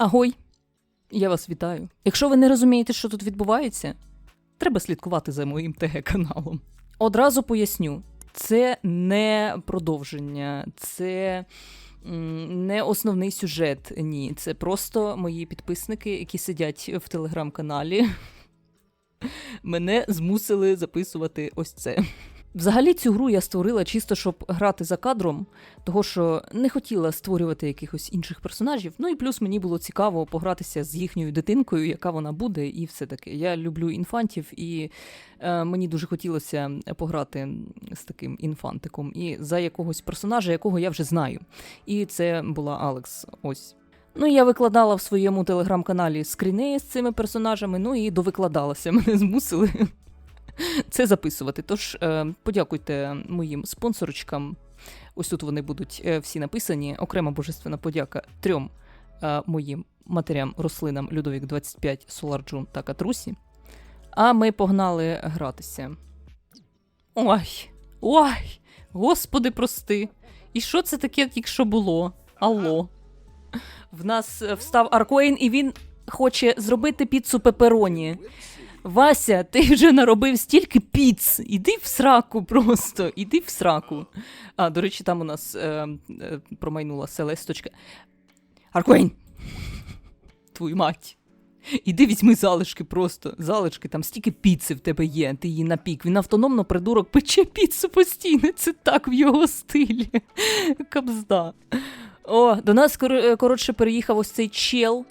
Агой, я вас вітаю. Якщо ви не розумієте, що тут відбувається, треба слідкувати за моїм ТГ-каналом. Одразу поясню: це не продовження, це не основний сюжет. Ні, це просто мої підписники, які сидять в телеграм-каналі. Мене змусили записувати ось це. Взагалі цю гру я створила чисто, щоб грати за кадром, того що не хотіла створювати якихось інших персонажів. Ну і плюс мені було цікаво погратися з їхньою дитинкою, яка вона буде, і все таке. Я люблю інфантів, і е, мені дуже хотілося пограти з таким інфантиком і за якогось персонажа, якого я вже знаю. І це була Алекс. Ось. Ну, я викладала в своєму телеграм-каналі скріни з цими персонажами, ну і довикладалася. Мене змусили це записувати. Тож е, подякуйте моїм спонсорочкам. Ось тут вони будуть е, всі написані. Окрема божественна подяка трьом е, моїм матерям рослинам Людовік 25, Соларджун та Катрусі. А ми погнали гратися. Ой, ой, господи, прости. І що це таке тільки що було? Алло. В нас встав Аркоїн, і він хоче зробити піцу пепероні. Вася, ти вже наробив стільки піц. Іди в сраку просто, іди в сраку. А, до речі, там у нас е, е, промайнула селесточка. Аркоїн! Твою мать. Іди візьми залишки просто. Залишки, там стільки піци в тебе є, ти її напік. Він автономно придурок пече піцу постійно. Це так в його стилі. Кабзда. О, до нас е, коротше переїхав ось цей чел.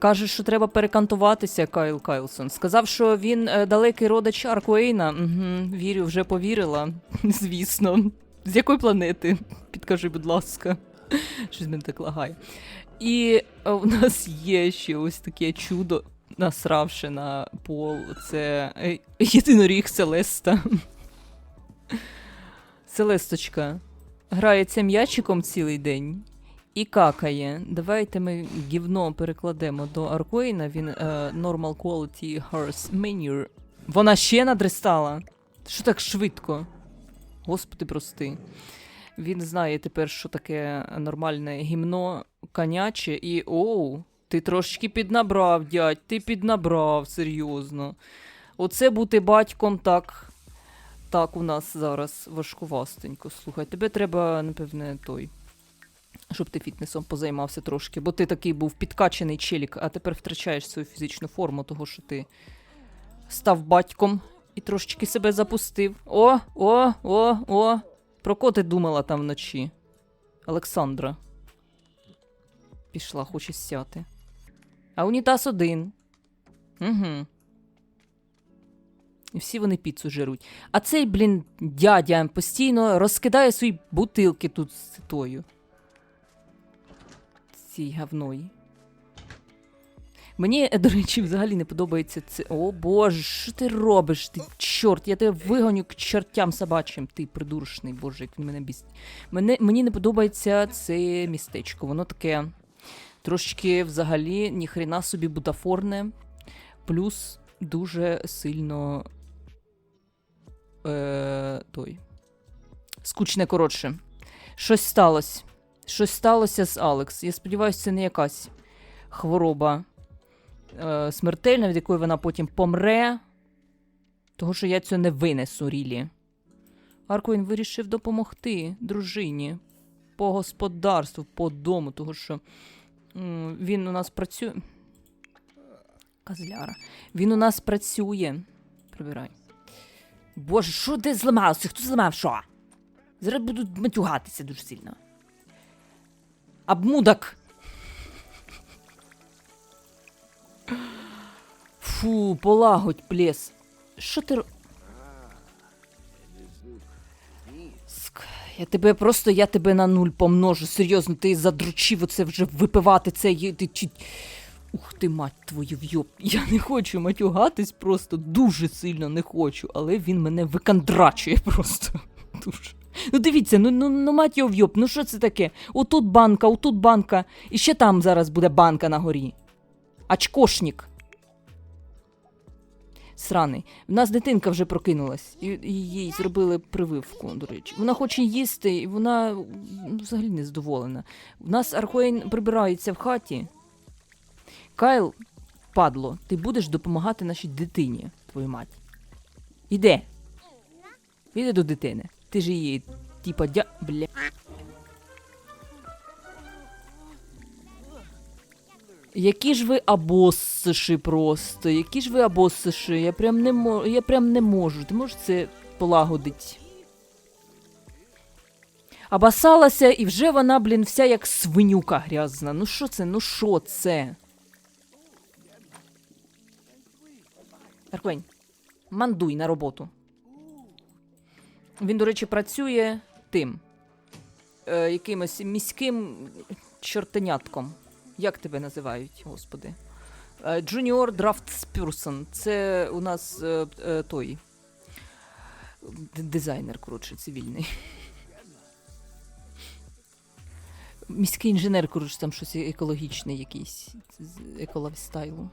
Каже, що треба перекантуватися, Кайл Кайлсон. Сказав, що він е, далекий родич Аркуейна. Угу, вірю, вже повірила. Звісно. З якої планети? Підкажи, будь ласка. Щось мене так лагає. І е, у нас є ще ось таке чудо, насравши на пол. Це е, єдиноріг Селеста. Селесточка грається м'ячиком цілий день і какає. Давайте ми гівно перекладемо до Аркоїна. Він е, Normal Quality Horse Menu. Вона ще надристала. Що так швидко? Господи, прости. Він знає тепер, що таке нормальне гімно коняче, і оу, ти трошечки піднабрав, дядь, ти піднабрав, серйозно. Оце бути батьком так. Так, у нас зараз важкувастенько. Слухай, тебе треба, напевне, той. Щоб ти фітнесом позаймався трошки, бо ти такий був підкачаний челік, а тепер втрачаєш свою фізичну форму, того що ти став батьком і трошечки себе запустив. О, о, о, о. Про кого ти думала там вночі? Олександра. Пішла, хоче сяти. А унітаз один. Угу. І всі вони піцу жируть. А цей, блін, дядя постійно розкидає свої бутилки тут з тою. Цій говної. Мені, е, до речі, взагалі не подобається це. О боже, що ти робиш? Ти чорт, я тебе вигоню к чортям собачим, ти придуршний, боже, як він мене бість. Мене, мені не подобається це містечко. Воно таке трошечки взагалі ніхрена собі бутафорне, плюс дуже сильно. Е, той. Скучне коротше. Щось сталося. Щось сталося з Алекс. Я сподіваюся, це не якась хвороба е, смертельна, від якої вона потім помре. Того, що я цього не винесу, Рілі. Аркоін вирішив допомогти дружині по господарству, по дому, того що м, він у нас працює. Козляра. Він у нас працює. Прибирай. Боже, що де зламався? Хто зламав що? Зараз буду матюгатися дуже сильно. Обмудок. Фу, полагодь, плес. Що ти. Я тебе просто, я тебе на нуль помножу. Серйозно, ти задручив оце вже випивати це. Ти. Ух ти, мать твою вйоб. Я не хочу матюгатись просто дуже сильно не хочу, але він мене викандрачує просто. Дуже. Ну дивіться, ну, ну, ну мать його вйоб, ну що це таке? Отут банка, отут банка, і ще там зараз буде банка на горі. Ачкошнік. Сраний. В нас дитинка вже прокинулась, і, і їй зробили прививку, до речі. Вона хоче їсти, і вона ну, взагалі не задоволена. В нас Архоїн прибирається в хаті. Кайл, падло, ти будеш допомагати нашій дитині, твою мать. Іде. Іди до дитини. Ти ж її, типа, дя. Бля. Які ж ви абоссиші просто, які ж ви абоссиші, я прям не можу, я прям не можу. Ти можеш це полагодить? Абасалася, і вже вона, блін, вся як свинюка грязна. Ну що це? Ну що це? Арквень, мандуй на роботу. Він, до речі, працює тим. Е, якимось міським чортенятком. Як тебе називають, господи? Е, Junior Drafts Це у нас е, е, той. Дизайнер, коротше, цивільний. Міський інженер, коротше, там щось екологічне якийсь еколавстайлу.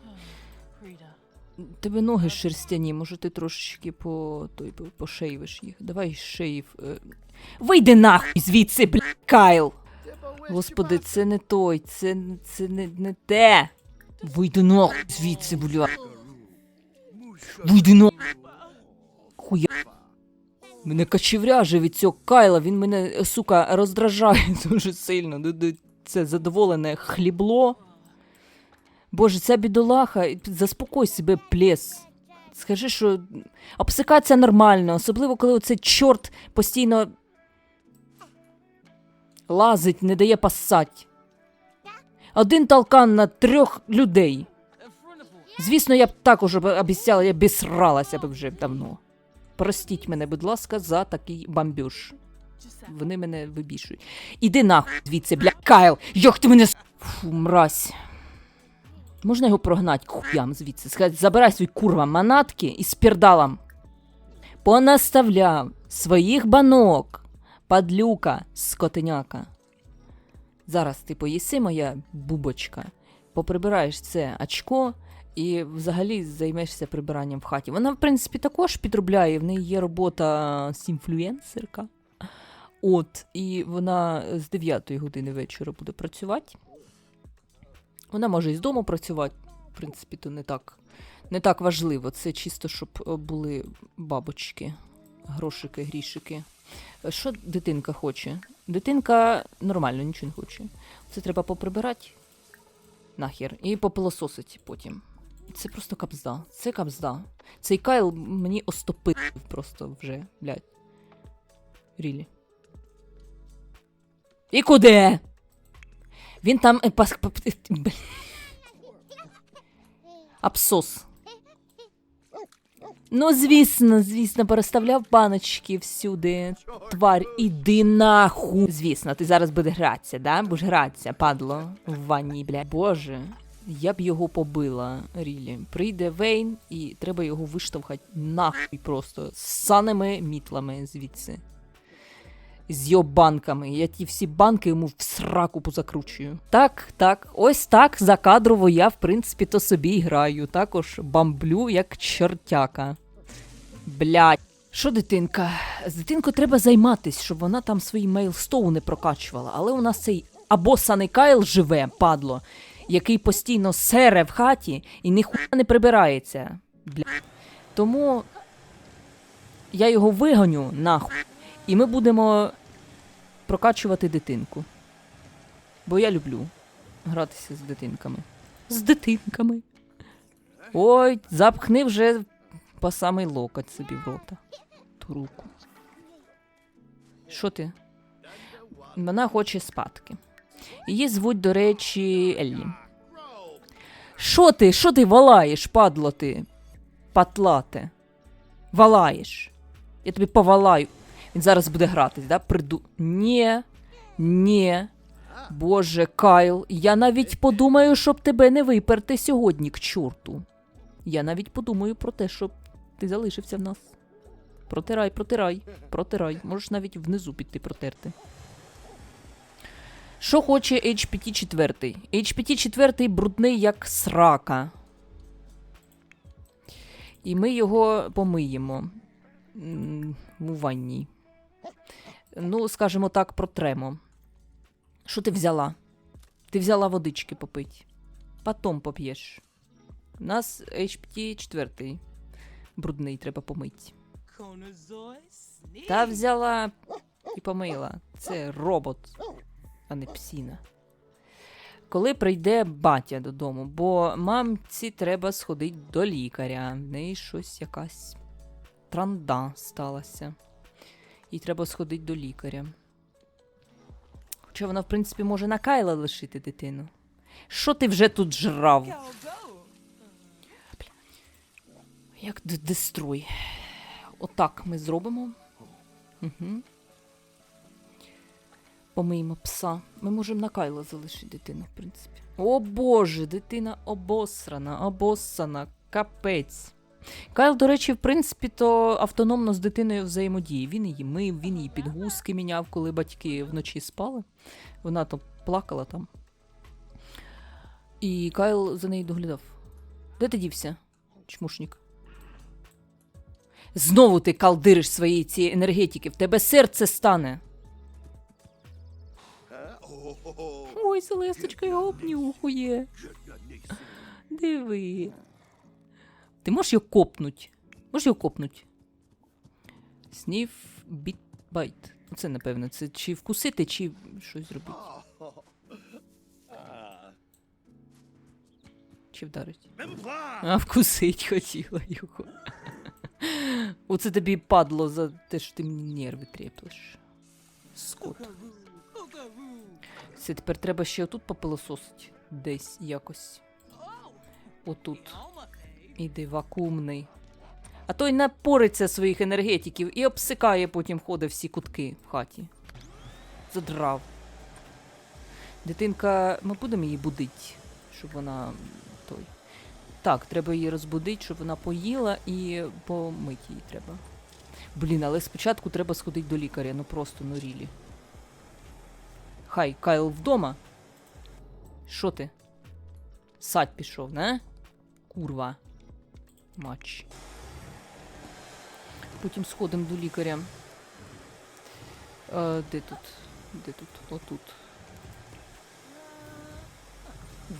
Тебе ноги шерстяні, може ти трошечки по той по- пошейвиш їх. Давай шеїв. е. Вийди нахуй звідси, бля, Кайл! Господи, це не той, це, це не, не те. Вийди нахуй звідси, бля. Вийди нахуй. Хуя. Мене качевряже від цього Кайла, він мене, сука, роздражає дуже сильно. Це задоволене хлібло. Боже, ця бідолаха, заспокой себе, плес. Скажи, що обсикатися нормально, особливо коли оцей чорт постійно лазить, не дає пасать. Один толкан на трьох людей. Звісно, я б також об- обіцяла, я б сралася б вже давно. Простіть мене, будь ласка, за такий бамбюш. Вони мене вибішують. Іди нахуй звідси, бля, Кайл! Йох ти мене Фу, мразь. Можна його прогнати хуям звідси? Сказати, забирай свої курва манатки і спірдалам. Понаставляв своїх банок, падлюка, скотиняка. Зараз ти поїси, моя бубочка, поприбираєш це очко і взагалі займешся прибиранням в хаті. Вона, в принципі, також підробляє, в неї є робота з інфлюенсерка. От, і вона з 9 години вечора буде працювати. Вона може і з дому працювати, в принципі, то не так, не так важливо. Це чисто, щоб е, були бабочки, грошики, грішики. Е, Що дитинка хоче? Дитинка нормально, нічого не хоче. Це треба поприбирати нахер і попилососить потім. Це просто капзда. Це капзда. Цей Кайл мені остопив просто вже, блядь. Рілі. І куди? Він там. е, Абсос. Ну, звісно, звісно, переставляв баночки всюди. Тварь, іди нахуй. Звісно, ти зараз будеш гратися, да? Будеш гратися, падло, в ванні, бля. Боже, я б його побила, Рілі. Прийде Вейн і треба його виштовхати нахуй просто з саними мітлами звідси. З його банками. Я ті всі банки йому в сраку позакручую. Так, так, ось так закадрово я, в принципі, то собі й граю. Також бамблю як чортяка. Блядь. Що дитинка? З дитинкою треба займатись, щоб вона там свої мейлстоуни прокачувала. Але у нас цей або Саний Кайл живе, падло, який постійно сере в хаті і ніхуя не прибирається. Бля. Тому я його вигоню нахуй, і ми будемо прокачувати дитинку. Бо я люблю гратися з дитинками. З дитинками. Ой, запхни вже по самий локоть собі в рота. Ту руку. Що ти? Вона хоче спадки. Її звуть, до речі, Еллі. Що ти? Що ти валаєш, падло ти? Патлате. Валаєш. Я тобі повалаю. Він зараз буде гратись, да? Приду. Ні. Ні. Боже, Кайл, я навіть подумаю, щоб тебе не виперти сьогодні к чорту. Я навіть подумаю про те, щоб ти залишився в нас. Протирай, протирай, протирай. Можеш навіть внизу піти протерти. Що хоче HPT 4? HPT 4 брудний як срака. І ми його помиємо у ванні. Ну, скажімо так, протремо. Що ти взяла? Ти взяла водички попить. Потом поп'єш. У нас HPT 4. Брудний, треба помити. Та взяла і помила. Це робот, а не псіна. Коли прийде батя додому, бо мамці треба сходити до лікаря. В неї щось якась транда сталася. Їй треба сходити до лікаря. Хоча вона, в принципі, може на Кайла лишити дитину. Що ти вже тут жрав? Як дестрой. Отак ми зробимо. Угу. Помиємо пса. Ми можемо на Кайла залишити дитину, в принципі. О боже, дитина обосрана, обоссана, капець. Кайл, до речі, в принципі, то автономно з дитиною взаємодіє. Він її мив, він її підгузки міняв, коли батьки вночі спали. Вона то плакала там. І Кайл за нею доглядав. Де ти дівся, чмушник? Знову ти калдириш своєї цієї енергетики, в тебе серце стане. Ой, Селесточка його обнюхує. Диви. Ти можеш його копнуть? Можеш його копнуть? Сніф біт байт. Це, напевно, це чи вкусити, чи щось зробити. Чи вдарить? А вкусить хотіла його. Оце тобі падло за те, що ти мені нерви треплеш. Скот. Це тепер треба ще отут попилососить. Десь якось. Отут. Іди вакуумний. А той напориться своїх енергетиків і обсикає потім ходить всі кутки в хаті. Задрав. Дитинка, ми будемо її будити, щоб вона той. Так, треба її розбудити, щоб вона поїла і помити її треба. Блін, але спочатку треба сходити до лікаря, ну просто ну. Хай, Кайл вдома. Що ти? Сать пішов, не? Курва. Матч. Потім сходимо до лікаря. Е, де тут? Де тут? Отут.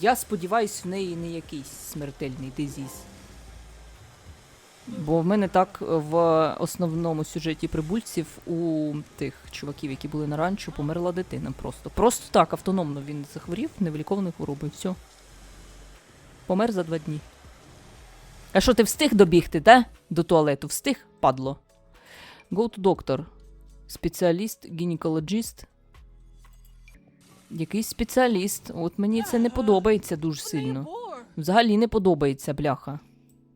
Я сподіваюсь, в неї не якийсь смертельний дизіз. Бо в мене так в основному сюжеті прибульців у тих чуваків, які були на ранчо, померла дитина просто. Просто так, автономно він захворів невилікованою хворобою. Все. Помер за два дні. А що ти встиг добігти, да? До туалету встиг, падло. Go to doctor. Спеціаліст, гінекологіст. Якийсь спеціаліст. От мені це не подобається дуже сильно. Взагалі не подобається, бляха.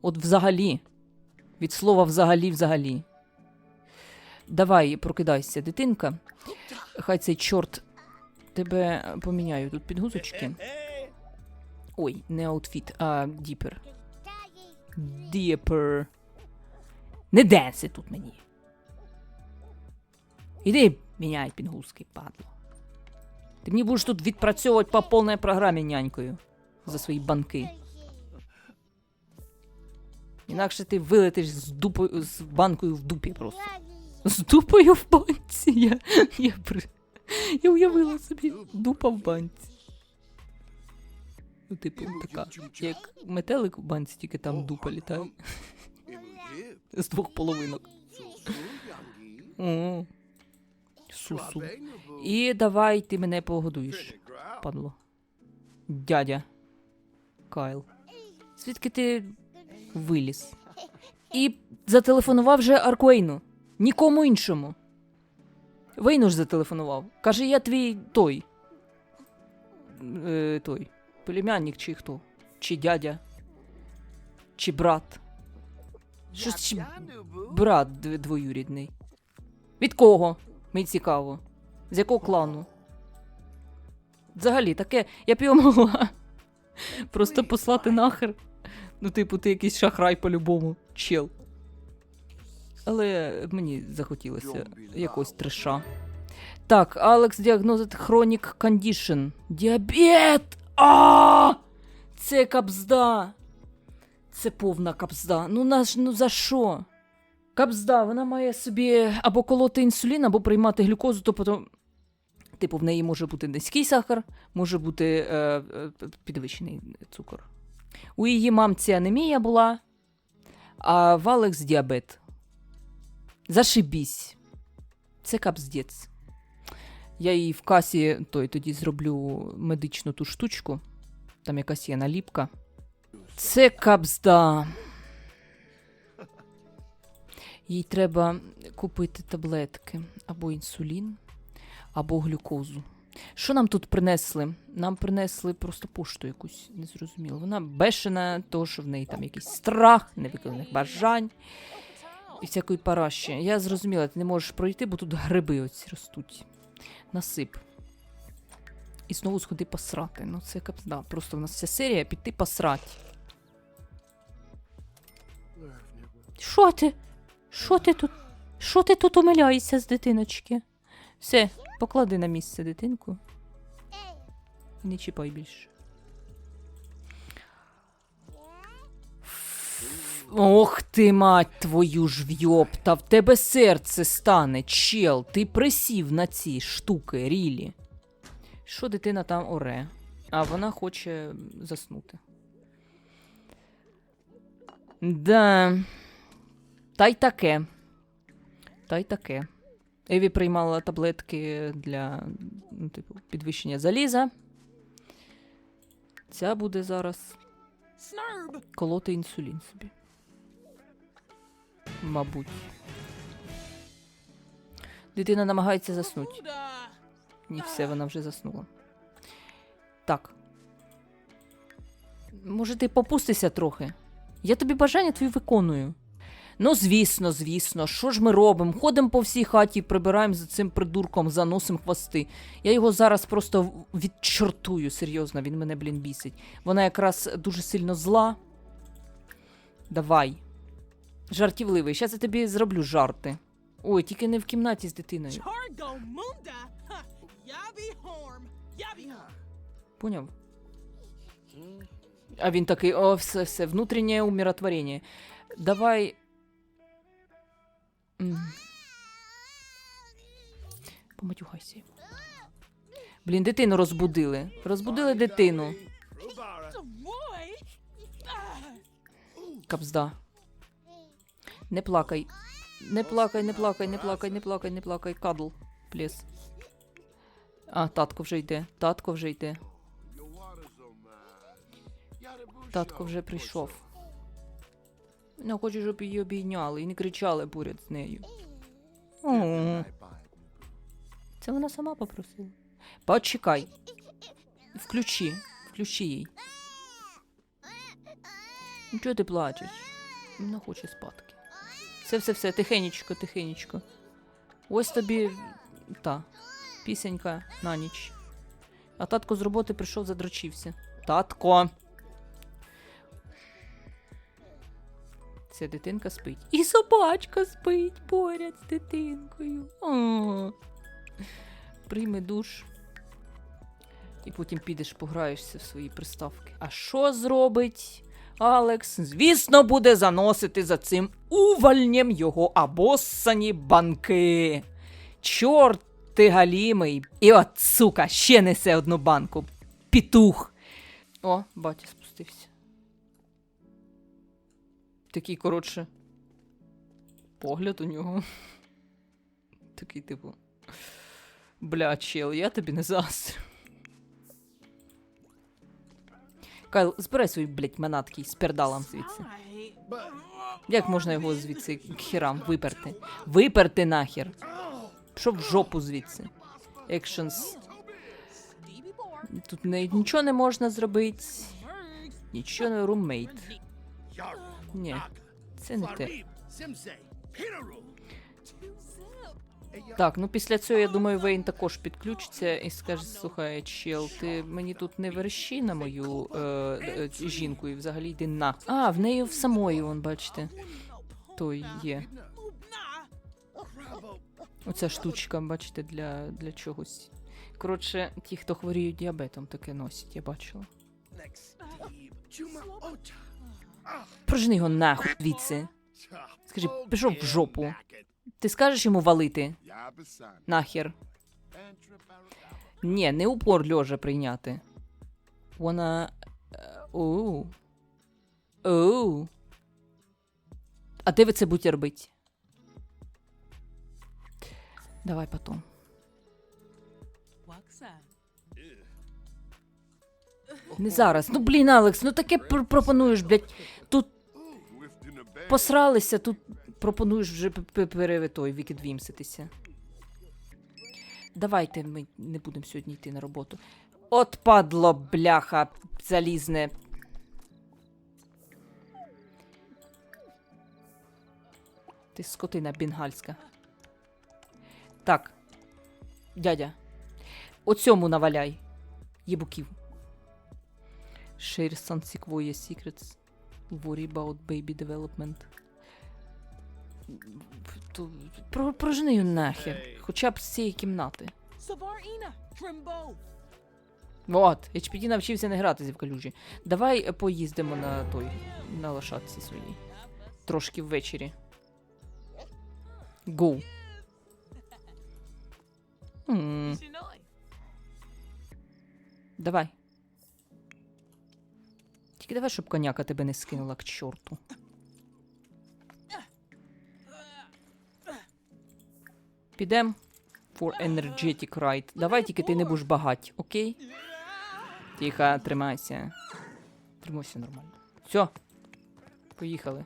От взагалі. Від слова взагалі, взагалі. Давай, прокидайся, дитинка. Хай цей чорт тебе поміняю тут підгузочки. Ой, не аутфіт, а діпер. Діпер. Не денси тут мені. Іди міняй підгузки, падло. Ти мені будеш тут відпрацьовувати по повній програмі нянькою за свої банки. Інакше ти вилетиш з дупою з банкою в дупі просто. З дупою в банці. Я, я, я уявила собі дупа в банці. Ну, типу, така, як метелик в банці, тільки там дупа літає. З двох половинок. О, сусу. І давай ти мене погодуєш, падло. Дядя. Кайл. Звідки ти виліз? І зателефонував же Арквейну. Нікому іншому. Вейну ж зателефонував. Каже, я твій той. Е, той. Племянник чи хто? Чи дядя? Чи брат? Щось чи брат двоюрідний. Від кого? Мені цікаво. З якого клану? Взагалі, таке, я б його могла просто послати нахер. Ну, типу, ти якийсь шахрай по-любому, чел. Але мені захотілося якогось треша. Так, Алекс діагнозит Chronic Condition. Діабет! А! Це капзда. Це повна капзда. Ну наш, ну за що? Капзда, вона має собі або колоти інсулін, або приймати глюкозу, то потім. Типу, в неї може бути низький сахар, може бути е, е, підвищений цукор. У її мамці анемія була, а в Алекс діабет. Зашибісь. Це капздець. Я їй в касі той тоді зроблю медичну ту штучку. Там якась є наліпка. Це капзда. Їй треба купити таблетки або інсулін, або глюкозу. Що нам тут принесли? Нам принесли просто пошту якусь незрозуміло. Вона бешена, того, що в неї там якийсь страх, невиконаних бажань і всякої параші. Я зрозуміла, ти не можеш пройти, бо тут гриби оці ростуть. Насип. І знову сходи посрати. Ну, це капзда. Просто в нас вся серія піти посрать. Що ти? Що ти тут? Що ти тут умиляєшся з дитиночки? Все, поклади на місце дитинку. І не чіпай більше. Ох ти, мать твою ж вйоб, та в тебе серце стане, чел, ти присів на ці штуки, рілі. Що дитина там оре? А вона хоче заснути. Да. Та й таке. Та й таке. Еві приймала таблетки для ну, типу, підвищення заліза. Ця буде зараз колоти інсулін собі. Мабуть. Дитина намагається заснути. Ні, все, вона вже заснула. Так. Може, ти попустися трохи? Я тобі бажання твої виконую. Ну, звісно, звісно, що ж ми робимо? Ходимо по всій хаті, прибираємо за цим придурком, заносимо хвости. Я його зараз просто відчортую, серйозно, він мене, блін, бісить. Вона якраз дуже сильно зла. Давай. Жартівливий. Зараз я тобі зроблю жарти. Ой, тільки не в кімнаті з дитиною. Поняв? А він такий, о, все, все, внутрішнє умиротворення. Давай. Поматюхайся. Блін, дитину розбудили. Розбудили дитину. Капзда. Не плакай. Не плакай, не плакай, не плакай, не плакай, не плакай. Кадл. Пліс. А, татко вже йде. Татко вже йде. Татко вже прийшов. Ну, хочу, щоб її обійняли і не кричали поряд з нею. О, це вона сама попросила. Почекай. Включи. Включи їй. Чого ти плачеш? Вона хоче спадки. Все, все, все, тихенечко, тихенечко. Ось тобі та пісенька на ніч. А татко з роботи прийшов, задрочився. Татко. Ця дитинка спить. І собачка спить поряд з дитинкою. О. Прийми душ. І потім підеш пограєшся в свої приставки. А що зробить Алекс? Звісно, буде заносити за цим увальням його обоссані банки. Чорт ти галімий. І от, сука, ще несе одну банку. Пітух. О, батя спустився. Такий, коротше, погляд у нього. Такий, типу. Бля, чел, я тобі не заздрю. Кайл, збирай свої, блядь, манатки з пердалом звідси. Як можна його звідси к хірам виперти? Виперти нахер. Пішов в жопу звідси. Екшенс. Тут не, нічого не можна зробити. Нічого не румейт. Ні, це не те. Так, ну після цього, я думаю, Вейн також підключиться і скаже: слухай, чел, ти мені тут не верещи на мою е, е, жінку і взагалі йди на. А, в неї в самої, вон, бачите, той є. Оця штучка, бачите, для, для чогось. Коротше, ті, хто хворіють діабетом, таке носять, я бачила. Прожени його нахуй звідси. Скажи, пішов в жопу. Ти скажеш йому валити? Нахер. Ні, не упор льожа прийняти. Вона. е, Оу. Оу. А де ви це будете робити? Давай потом. Не зараз. Ну блін, Алекс, ну таке пр- пропонуєш, блядь. Тут посралися, тут пропонуєш вже той відвімситися. Давайте ми не будемо сьогодні йти на роботу. От падло, бляха, залізне. Ти скотина бенгальська. Так. Дядя. Оцьому наваляй. Єбуків. Share some Sequoia secrets. Worry about baby development. Про, прожени її нахер. Хоча б з цієї кімнати. От, HPD навчився не грати в калюжі. Давай поїздимо на той, на лошадці своїй. Трошки ввечері. Go. Давай. Тільки давай, щоб коняка тебе не скинула к чорту. Підем for energetic ride. Давай тільки ти не будеш багать, окей? Тихо, тримайся. Тримайся нормально. Все. Поїхали.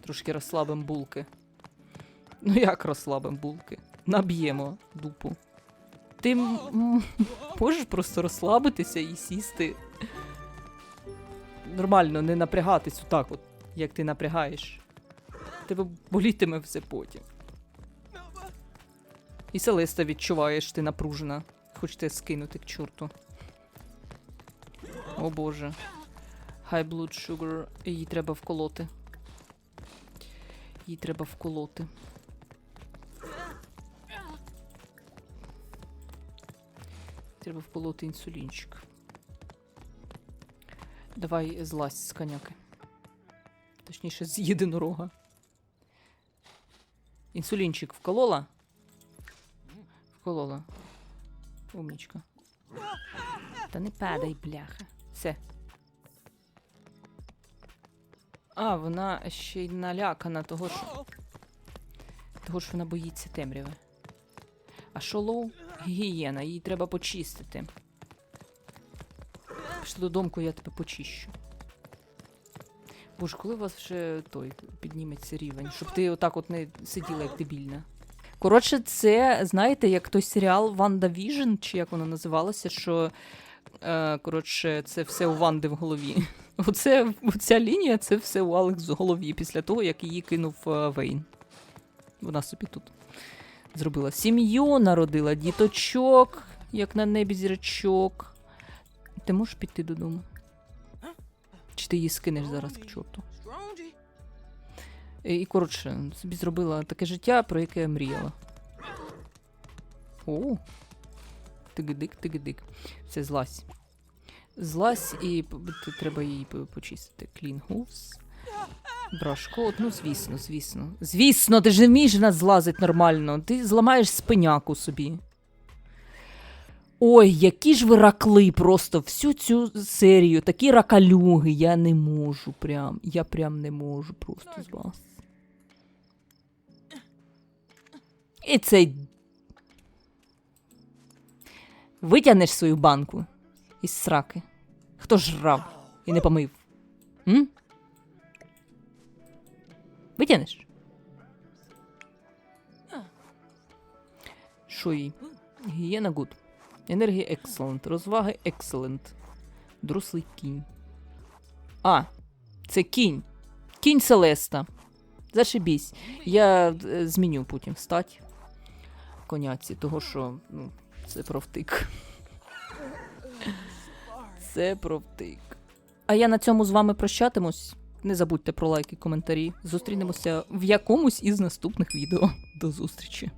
Трошки розслабим булки. Ну як розслабим булки? Наб'ємо дупу. Ти можеш просто розслабитися і сісти. Нормально, не напрягатись отак, от, як ти напрягаєш. Тебе болітиме все потім. І Селеста відчуваєш, ти напружена. Хочете скинути к чорту. О боже. High blood sugar. Її треба вколоти. Її треба вколоти. Треба вколоти інсулінчик. Давай злазь з коняки. Точніше, з єдинорога. Інсулінчик вколола? Вколола. Умнічка. Та не падай, бляха. Все. А, вона ще й налякана того, що. Того, що вона боїться темряви. А що лоу? Гігієна, її треба почистити. Пішли додому, я тебе почищу. Боже, коли у вас вже той підніметься рівень, щоб ти отак от не сиділа як дебільна. Коротше, це, знаєте, як той серіал Ванда Віжн, чи як воно називалося, що е, коротше, це все у Ванди в голові. Оце, оця лінія це все у Алекс в голові після того, як її кинув е, Вейн. Вона собі тут зробила сім'ю, народила діточок, як на небі зірочок. Ти можеш піти додому? Чи ти її скинеш зараз к чорту? І, коротше, собі зробила таке життя, про яке я мріяла. О, тигидик, тигидик. Все, злазь. Злазь і треба її почистити. Clean hooves. Брашко, ну звісно, звісно. Звісно, ти ж не вмієш в нас злазити нормально. Ти зламаєш спиняку собі. Ой, які ж ви ракли просто всю цю серію, такі ракалюги, я не можу прям. Я прям не можу просто з вас. І цей. Витягнеш свою банку із сраки. Хто жрав і не помив? М? Витягнеш? Що їй? Гігієна гуд. Енергія екселент. Розваги екселент. Дорослий кінь. А, це кінь. Кінь Селеста. Зашибісь. Я е, зміню потім стать коняці, того що ну, це провтик. Це провтик. А я на цьому з вами прощатимусь. Не забудьте про лайки, коментарі. Зустрінемося в якомусь із наступних відео. До зустрічі!